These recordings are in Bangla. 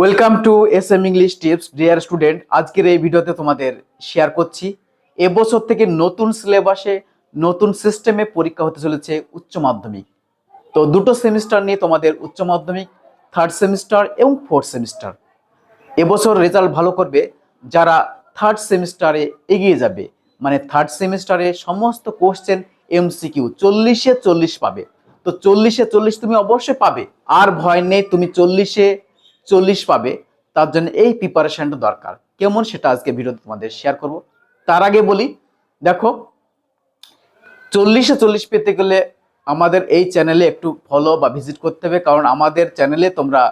Welcome to S M English tips dear student আজকের এই ভিডিওতে তোমাদের শেয়ার করছি। এবছর থেকে নতুন সিলেবাসে নতুন সিস্টেমে পরীক্ষা হতে চলেছে উচ্চ মাধ্যমিক। তো দুটো সেমিস্টার নিয়ে তোমাদের উচ্চ মাধ্যমিক থার্ড সেমিস্টার এবং ফোর্থ সেমিস্টার এবছর রেজাল্ট ভালো করবে। যারা থার্ড সেমিস্টারে এগিয়ে যাবে মানে থার্ড সেমিস্টারে সমস্ত কোশ্চেন এমসিকিউ চল্লিশে চল্লিশ পাবে। তো চল্লিশে চল্লিশ তুমি অবশ্যই পাবে। আর ভয় নেই, তুমি চল্লিশে চল্লিশ পাবে, তার জন্য এই প্রিপারেশনটা দরকার। কেমন সেটা আজকে ভিডিওতে তোমাদের শেয়ার করব। তার আগে বলি, দেখো, চল্লিশে চল্লিশ পেতে গেলে আমাদের এই চ্যানেলে একটু ফলো বা ভিজিট করতে হবে, কারণ আমাদের চ্যানেলে তোমরা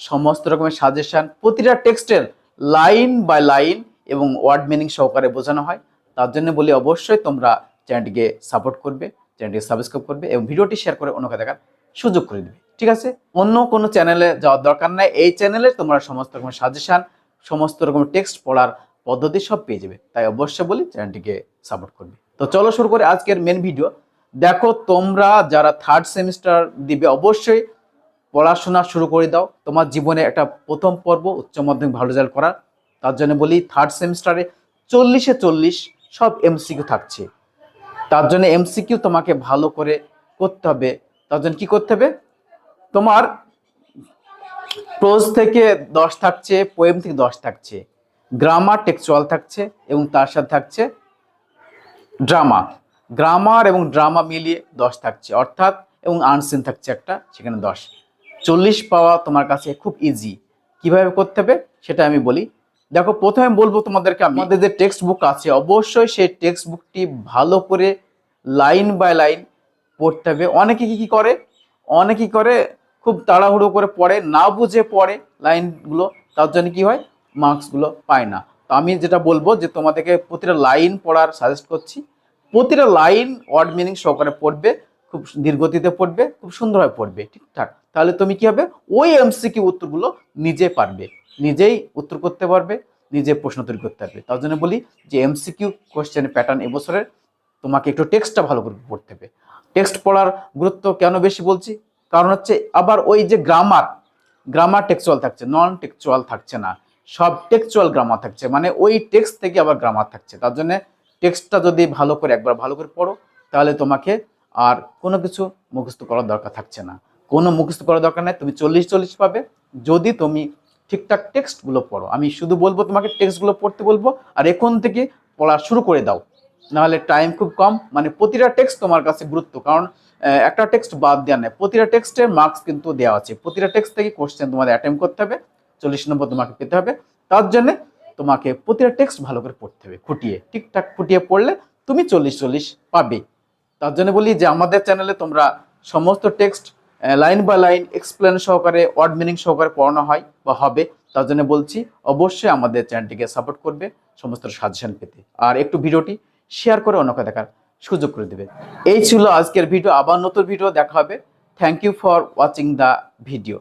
সমস্ত রকমের সাজেশান প্রতিটা টেক্সটের লাইন বাই লাইন এবং ওয়ার্ড মিনিং সহকারে বোঝানো হয়। তার জন্য বলি, অবশ্যই তোমরা চ্যানেলটিকে সাপোর্ট করবে চ্যানেলটিকে সাবস্ক্রাইব করবে এবং ভিডিওটি শেয়ার করে অন্যকে দেখার সুযোগ করে দেবে, ঠিক আছে? অন্য কোনো চ্যানেলে যাওয়ার দরকার নাই। এই চ্যানেলে তোমরা সমস্ত রকমের সাজেশন সমস্ত রকমের টেক্সট পড়ার পদ্ধতি সব পেয়ে যাবে। তাই অবশ্যই বলি চ্যানেলটিকে সাপোর্ট করবে। তো চলো শুরু করে আজকের মেন ভিডিও দেখো, তোমরা যারা থার্ড সেমিস্টার দিবে, অবশ্যই পড়াশোনা শুরু করে দাও। তোমার জীবনে একটা প্রথম পর্ব, উচ্চ মাধ্যমিক ভালো রেজাল্ট করার। তার জন্য বলি থার্ড সেমিস্টারে চল্লিশে চল্লিশ সব এমসিকিউ থাকছে। তার জন্য এমসিকিউ তোমাকে ভালো করে করতে হবে। তার জন্য কি করতে হবে? তোমার প্রোজ থেকে দশ থাকছে পোয়েম থেকে দশ থাকছে গ্রামার টেক্সচুয়াল থাকছে এবং তার সাথে থাকছে ড্রামা গ্রামার এবং ড্রামা মিলিয়ে দশ থাকছে, অর্থাৎ এবং আনসিন থাকছে একটা, সেখানে দশ। চল্লিশ পাওয়া তোমার কাছে খুব ইজি কীভাবে করতে হবে? সেটা আমি বলি। দেখো, প্রথমে বলব তোমাদেরকে, আমাদের যে টেক্সট বুক আছে, অবশ্যই সেই টেক্সট বুকটি ভালো করে লাইন বাই লাইন পড়তে হবে। অনেকে কি কি করে? অনেকে করে? খুব তাড়াহুড়ো করে পড়ে, না বুঝে পড়ে লাইনগুলো, তার জন্য কি হয়? মার্কসগুলো পায় না। তো আমি যেটা বলব যে তোমাদেরকে প্রতিটা লাইন পড়ার সাজেস্ট করছি। প্রতিটা লাইন ওয়ার্ড মিনিং সহকারে পড়বে, খুব ধীরগতিতে পড়বে, খুব সুন্দরভাবে পড়বে, ঠিকঠাক। তাহলে তুমি কি হবে? ওই এমসিকিউ উত্তরগুলো নিজে পারবে, নিজেই উত্তর করতে পারবে, নিজে প্রশ্ন তৈরি করতে পারবে। তার জন্য বলি যে এমসিকিউ কোশ্চেন প্যাটার্ন এবছরের তোমাকে একটু টেক্সটটা ভালো করে পড়তে হবে। টেক্সট পড়ার গুরুত্ব কেন বেশি বলছি? কারণ হচ্ছে আবার ওই যে গ্রামার গ্রামার টেক্সচুয়াল থাকছে, নন টেক্সচুয়াল থাকছে না। সব টেক্সচুয়াল গ্রামার থাকছে মানে ওই টেক্সট থেকে আবার গ্রামার থাকছে। তার জন্য টেক্সটটা যদি ভালো করে একবার ভালো করে পড়ো, তাহলে তোমাকে আর কোনো কিছু মুখস্থ করার দরকার থাকছে না। কোনো মুখস্থ করার দরকার নেই, তুমি চল্লিশ চল্লিশ পাবে। যদি তুমি ঠিকঠাক টেক্সটগুলো পড়ো, আমি শুধু বলব তোমাকে টেক্সটগুলো পড়তে বলব, আর এখন থেকে পড়া শুরু করে দাও। নাহলে টাইম খুব কম। মানে প্রতিটা টেক্সট তোমার কাছে গুরুত্ব। কারণ একটা টেক্সট বাদ দেওয়া নেই। প্রতিটা টেক্সটের মার্কস কিন্তু দেওয়া আছে। প্রতিটা টেক্সট থেকে কোশ্চেন তোমাদের অ্যাটেম্প করতে হবে। চল্লিশ নম্বর তোমাকে পেতে হবে। তার জন্য তোমাকে প্রতিটা টেক্সট ভালো করে পড়তে হবে। খুঁটিয়ে, ঠিকঠাক খুঁটিয়ে পড়লে তুমি চল্লিশ চল্লিশ পাবে। তার জন্য বলি যে, আমাদের চ্যানেলে তোমরা সমস্ত text line by line explain সহকারে ওয়ার্ড মিনিং সহকারে পড়ানো হয় বা হবে। তার জন্য বলছি, অবশ্যই আমাদের চ্যানেলটিকে সাপোর্ট করবে সমস্ত সাজেশন পেতে। আর একটু ভিডিওটি শেয়ার করে অন্যকে দেখার সুযোগ করে দেবে। এই ছিল আজকের ভিডিও। আবার নতুন ভিডিও দেখা হবে। Thank you for watching the video